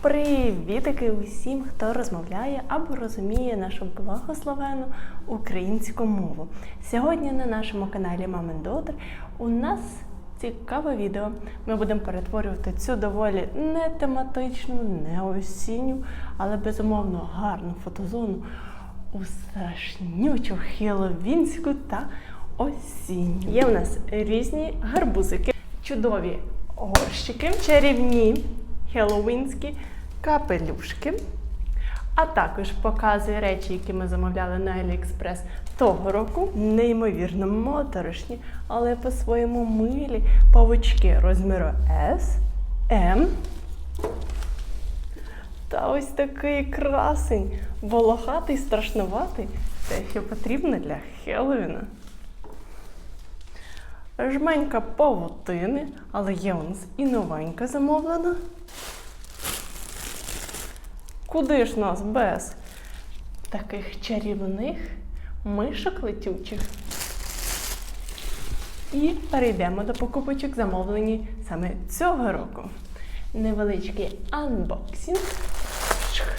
Привітики усім, хто розмовляє або розуміє нашу благословену українську мову. Сьогодні на нашому каналі Мамин Дотер у нас цікаве відео. Ми будемо перетворювати цю доволі не тематичну, не осінню, але безумовно гарну фотозону у страшнючу хеловінську та осінню. Є у нас різні гарбузики, чудові горщики, чарівні хеллоуінські капелюшки. А також показує речі, які ми замовляли на AliExpress того року. Неймовірно моторошні, але по-своєму милі павучки розміру S, M. Та ось такий красень, волохатий, страшнуватий. Те, що потрібно для Хеллоуіна. Жменька павутини, але є у нас і новенька замовлена. Куди ж нас без таких чарівних мишок летючих? І перейдемо до покупочок, замовлені саме цього року. Невеличкий анбоксинг. Шх.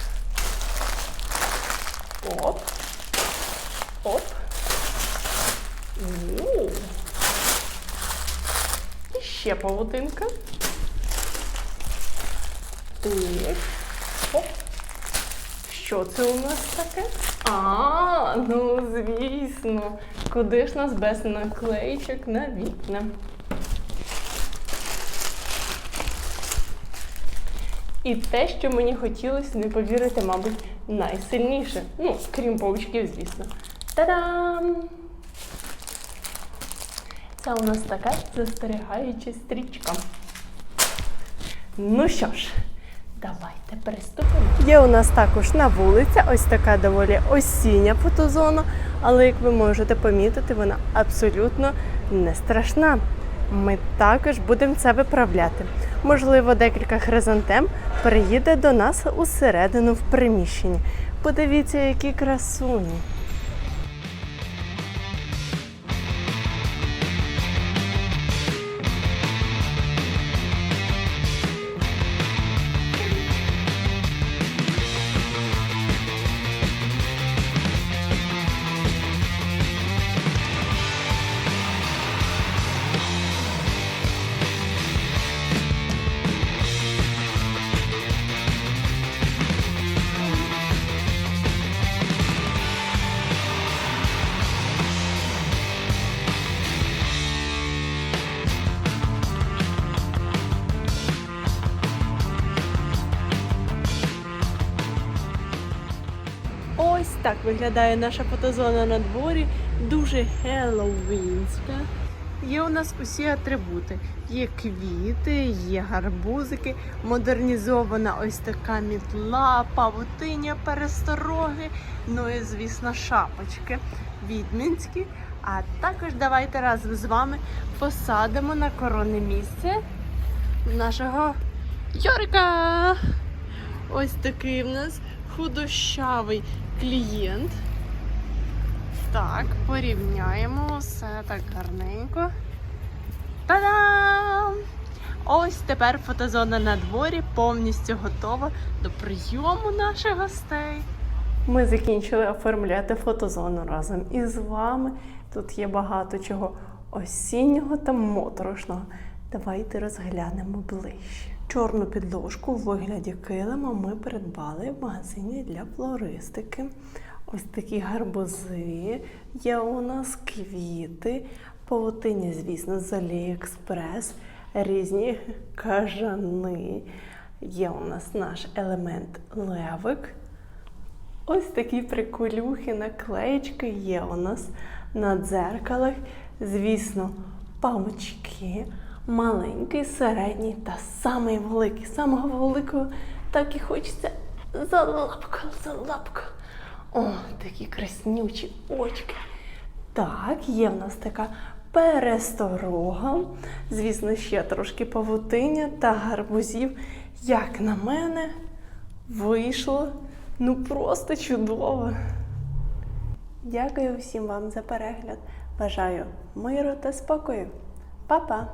Оп. Оп. І ще павутинка. Так. Оп. Що це у нас таке? А, ну звісно. Куди ж нас без наклеїчок на вікна? І те, що мені хотілося не повірити, мабуть, найсильніше. Ну, крім паучків, звісно. Та-дам! Це у нас така застерігаюча стрічка. Ну що ж, давайте приступимо. Є у нас також на вулиці ось така доволі осіння фотозона, але як ви можете помітити, вона абсолютно не страшна. Ми також будемо це виправляти. Можливо, декілька хризантем переїде до нас усередину в приміщенні. Подивіться, які красуні. Ось так виглядає наша фотозона на дворі. Дуже хеллоуінська. Є у нас усі атрибути. Є квіти, є гарбузики, модернізована ось така мітла, павутиння, перестороги, ну і, звісно, шапочки відмінські. А також давайте разом з вами посадимо на коронне місце нашого Йорика. Ось такий в нас худощавий клієнт. Так, порівняємо все так гарненько. Та-дам! Ось тепер фотозона на дворі повністю готова до прийому наших гостей. Ми закінчили оформляти фотозону разом із вами. Тут є багато чого осіннього та моторошного. Давайте розглянемо ближче. Чорну підложку в вигляді килима ми придбали в магазині для флористики. Ось такі гарбузи, є у нас квіти, павутині, звісно, з Аліекспрес, різні кажани. Є у нас наш елемент левик. Ось такі приколюхи, наклеєчки є у нас на дзеркалах. Звісно, памочки, маленький, середній та самий великий. Самого великого так і хочеться за лапку, за лапку. О, такі краснючі очки. Так, є в нас така пересторога. Звісно, ще трошки павутиння та гарбузів. Як на мене, вийшло ну просто чудово. Дякую всім вам за перегляд. Бажаю миру та спокою. Па-па!